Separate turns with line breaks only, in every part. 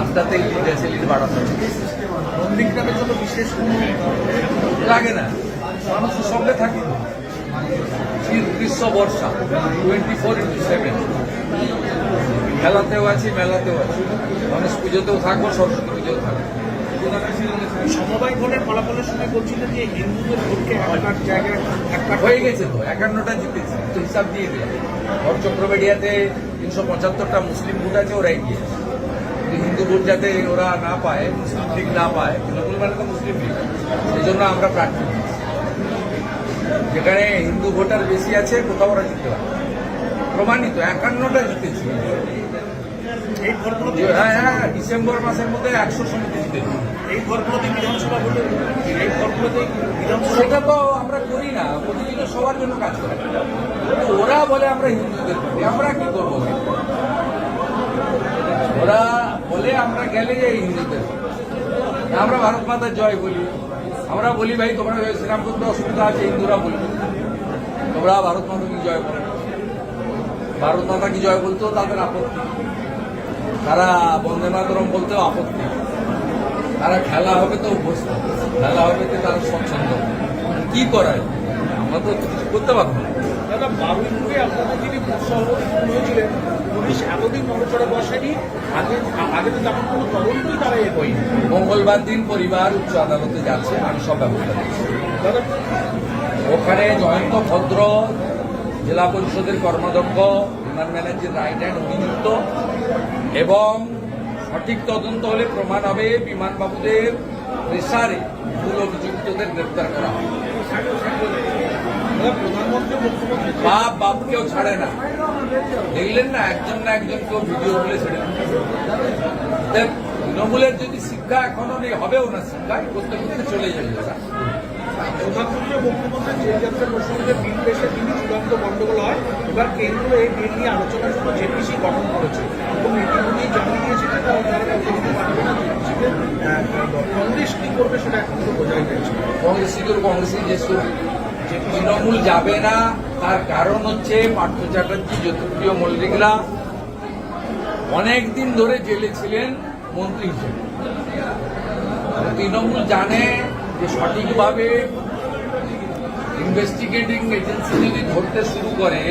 সাতটাতেই ডেসিলিট বাড়াতে হবে
নন্দীগ্রামের জন্য বিশেষ কোনো
লাগে না। মানুষের সঙ্গে থাকি। শীত গ্রীষ্ম বর্ষা টোয়েন্টি ফোর ইন্টু সেভেন খেলাতেও আছি মেলাতেও আছি। গণেশ পুজোতেও থাকব সরস্বতী পুজোতেও থাকব।
সমবায় ভোটের ফলাফলের সময় বলছিলেন যে হিন্দুদের ভোটকে একাকার জায়গায়
হয়ে গেছে তো একান্নটা জিতেছে। তো হিসাব দিয়ে দিলাম। চক্রবেড়িয়াতে তিনশো পঁচাত্তরটা মুসলিম ভোট আছে ওরাই গিয়েছে হিন্দু ভোট যাতে ওরা না পায় মুসলিম লীগ না পায় তৃণমূল মানে তো মুসলিম লীগ সেই জন্য আমরা প্রার্থী। যেখানে হিন্দু ভোটার বেশি আছে কোথাও ওরা জিততে পারে প্রমাণিত একান্নটা জিতেছি।
এই ভোটগুলোতে
হ্যাঁ হ্যাঁ ডিসেম্বর মাসের মধ্যে একশো সমিতি জিতেছি।
এই ভোটগুলোতে বিধানসভা ভোটে? এই ভোটগুলোতে বিধানসভা
সেটা তো আমরা করি না। প্রতিদিন সবার জন্য কাজ করে। কিন্তু ওরা বলে আমরা হিন্দুদের আমরা কি করব? ওরা বলে আমরা গেলে যে হিন্দুদের আমরা ভারত মাতার জয় বলি। আমরা বলি, ভাই, তোমরা শ্রীরাম করতে অসুবিধা আছে, হিন্দুরা বলি। তোমরা ভারত মাতা কি জয় বলো? ভারত মাতা কি জয় বলতেও তাদের আপত্তি। তারা বন্দে মাতরম বলতেও আপত্তি। তারা খেলা হবে তো অভ্যস্ত। খেলা হবে তো তারা স্বচ্ছন্দ। কি করায়? আমরা তো করতে পারব না।
দাদা বাবুইপুরে আপনাদের যিনি সভাপতি হয়েছিলেন পুলিশ এতদিন নড়চড়ে বসেনি আগে আগে তো তেমন কোনো তদন্তই তারা
মঙ্গলবার দিন পরিবার উচ্চ আদালতে যাচ্ছে আমি সব ব্যবস্থা নিচ্ছি। ওখানে জয়ন্ত ভদ্র জেলা পরিষদের কর্মাধ্যক্ষ বিমান ব্যানার্জির রাইট হ্যান্ড অভিযুক্ত এবং সঠিক তদন্ত হলে প্রমাণ হবে বিমানবাবুদের প্রেসারে মূল অভিযুক্তদের গ্রেপ্তার করা হবে। বাপ বাপকেও ছাড়ে না। দেখলেন না একজন না একজন কেউ ভিডিও তুলে ছেড়ে তৃণমূলের যদি শিক্ষা এখনও নেই হবেও না শিক্ষা করতে করতে চলে যাবে। ওরা।
প্রধানমন্ত্রী ও জেল যাত্রার প্রসঙ্গে বিল পেশে তিনি চূড়ান্ত গণ্ডগোল হয় এবার কেন্দ্র এই বিল নিয়ে আলোচনার জন্য জেপিসি গঠন করেছে। এবং ইতিমধ্যেই জানিয়ে দিয়েছে যে তারা তারা রাজ্যে পারবে না জেপিসিকে কংগ্রেস কি করবে সেটা এখন তো বোঝাই যাচ্ছে
কংগ্রেস কি করে কংগ্রেস যে যে তৃণমূল যাবে না, তার কারণ হচ্ছে পার্থ চ্যাটার্জি জ্যোতিপ্রিয় মল্লিকরা অনেক দিন ধরে জেলে ছিলেন মন্ত্রী হিসেবে। তৃণমূল জানে যে সঠিকভাবে ইনভেস্টিগেটিং এজেন্সি যদি ধরতে শুরু করে,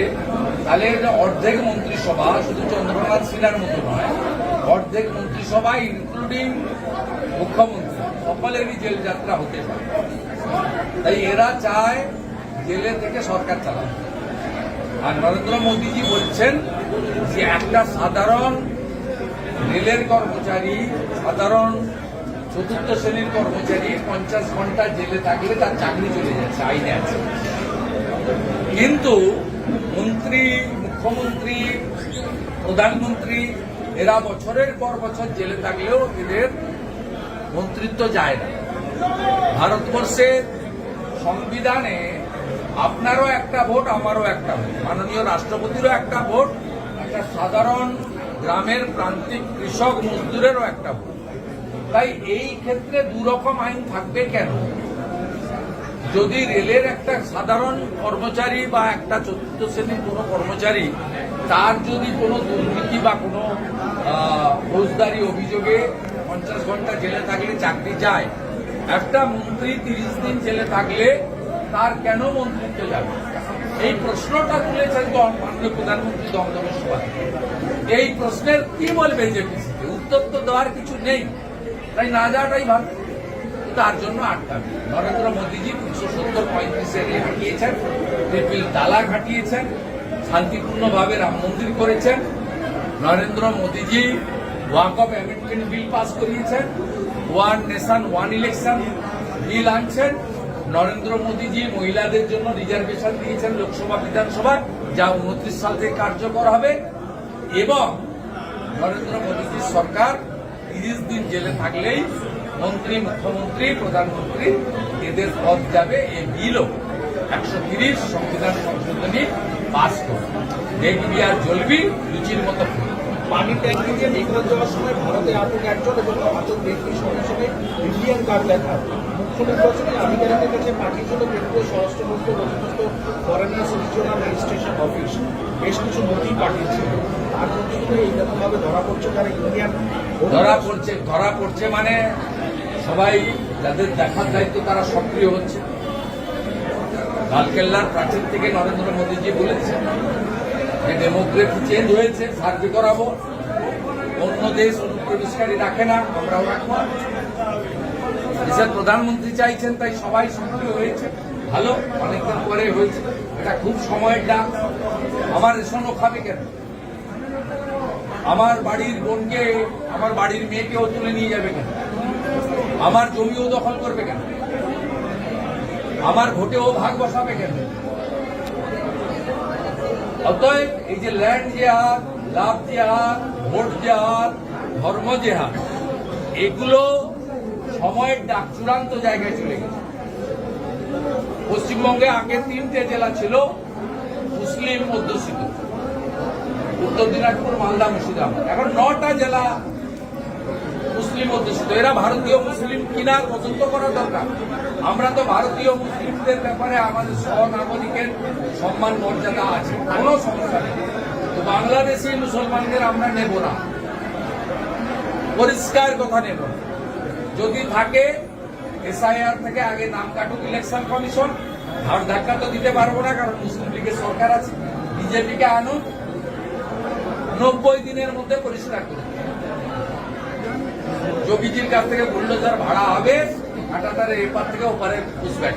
তাহলে অর্ধেক মন্ত্রিসভা, শুধু চন্দ্রনাথ সিনহার মতো নয়, অর্ধেক মন্ত্রিসভা ইনক্লুডিং মুখ্যমন্ত্রী, সকলেরই জেল যাত্রা হতে পারে। তাই এরা চায় জেলে থেকে সরকার চালাতে আর নরেন্দ্র মোদীজি বলছেন যে একটা সাধারণ রেলের কর্মচারী, সাধারণ চতুর্থ শ্রেণির কর্মচারী পঞ্চাশ ঘণ্টা জেলে থাকলে তার চাকরি চলে যাচ্ছে, আইনে আছে। কিন্তু মন্ত্রী, মুখ্যমন্ত্রী, প্রধানমন্ত্রী, এরা বছরের পর বছর জেলে থাকলেও এদের মন্ত্রিত্ব যায় না। ভারতবর্ষের সংবিধানে আপনারও একটা ভোট, আমারও একটা ভোট। মাননীয় রাষ্ট্রপতিরও একটা ভোট, একটা সাধারণ গ্রামের প্রান্তিক কৃষক মজদুরেরও একটা ভোট। তাই এই ক্ষেত্রে দুরকম আইন থাকবে কেন? যদি রেলের একটা সাধারণ কর্মচারী বা একটা চতুর্থ শ্রেণির কোনো কর্মচারী, তার যদি কোনো দুর্নীতি বা কোনো ফৌজদারি অভিযোগে পঞ্চাশ ঘণ্টা জেলে থাকলে চাকরি যায় একটা মন্ত্রী তিরিশ দিন জেলে থাকলে তার কেন মন্ত্রিত্ব যাবে? এই প্রশ্নটা তুলেছেন মাননীয় প্রধানমন্ত্রী দমদমের সভায় এই প্রশ্নের কি বলবে জেপিসিকে উত্তর তো দেওয়ার কিছু নেই। তাই না যাওয়াটাই ভালো। তার জন্য আটকাবে নরেন্দ্র মোদীজি তিনশো সত্তর পঁয়ত্রিশে রেল হাঁটিয়েছেন ট্রিপিল তালা ঘাটিয়েছেন শান্তিপূর্ণভাবে রাম মন্দির করেছেন, Narendra Modi ji Waqf amendment bill pass করিয়েছেন, one nation, one election bill আনছেন নরেন্দ্র মোদীজি মহিলাদের জন্য রিজার্ভেশন দিয়েছেন লোকসভা বিধানসভায় যা উনত্রিশ সাল থেকে কার্যকর হবে। এবং নরেন্দ্র মোদীজির সরকার তিরিশ দিন জেলে থাকলেই মন্ত্রী, মুখ্যমন্ত্রী, প্রধানমন্ত্রী এদের পদ যাবে এই বিলও। একশো তিরিশ সংবিধান সংশোধনী পাস করবে। দেখবি আর জ্বলবি লুচির মতো ফুলবি।
পানি ট্যাঙ্কি দিয়ে নিখোঁজ যাওয়ার সময় ভারতে আটক একজন এবং আটক ব্যক্তির সঙ্গে সঙ্গে ইন্ডিয়ান কার্ড লেখা। মুখ্য নির্বাচনী আধিকারিকের কাছে পাঠিয়েছিল কেন্দ্রীয় স্বরাষ্ট্রমন্ত্রী অধীনস্থ ফরেনার্স রিজিওনাল রেজিস্ট্রেশন অফিস। বেশ কিছু নথি পাঠিয়েছে। তার করে এইরকমভাবে ধরা পড়ছে তারা ইন্ডিয়ান
ধরা পড়ছে ধরা পড়ছে মানে সবাই যাদের দেখার দায়িত্ব তারা সক্রিয় হচ্ছে। লালকেল্লার প্রাচীর থেকে নরেন্দ্র মোদীজি বলেছেন যে ডেমোগ্রাফি চেঞ্জ হয়েছে সার্ভে করাবো। অন্য দেশ অনুপ্রবেশকারী রাখে না, আমরাও রাখব। দেশের প্রধানমন্ত্রী চাইছেন, তাই সবাই সক্রিয় হয়েছে। ভালো, অনেকদিন পরে হয়েছে। এটা খুব সময়ের ডাক। আমার রেশনও খাবে কেন? আমার বাড়ির বোনকে, আমার বাড়ির মেয়েকেও তুলে নিয়ে যাবে কেন? আমার জমিও দখল করবে কেন? আমার ভোটেও ভাগ বসাবে কেন? অতএব এই যে ল্যান্ড জেহাদ লাভ জেহাদ ভোট জেহাদ ধর্ম জেহাদ এগুলো সময়ের ডাক চূড়ান্ত জায়গায় চলে গেছে। পশ্চিমবঙ্গে আগে তিনটে জেলা ছিল, মুসলিম অধ্যুষিত উত্তর দিনাজপুর, মালদা, মুর্শিদাবাদ। এখন নটা জেলা মুসলিম অধ্যুষিত এরা ভারতীয় মুসলিম কিনা তদন্ত করা দরকার। আমরা তো ভারতীয় মুসলিমদের ব্যাপারে আমাদের সহনাগরিকের সম্মান, মর্যাদা আছে। কোনো সমস্যা নেই। তো বাংলাদেশি মুসলমানদের আমরা নেব না। পরিষ্কার কথা নেব। যদি থাকে, এসআইআর থেকে আগে নাম কাটুক ইলেকশন কমিশন। আর ধাক্কা তো দিতে পারব না, কারণ মুসলিম লীগের সরকার আছে। বিজেপিকে আনুন। নব্বই দিনের মধ্যে পরিষ্কার করুন যোগীজির কাছ থেকে বুল্ডোজার ভাড়া হবে আটাতারে এপার থেকে ওপারে পুষবেন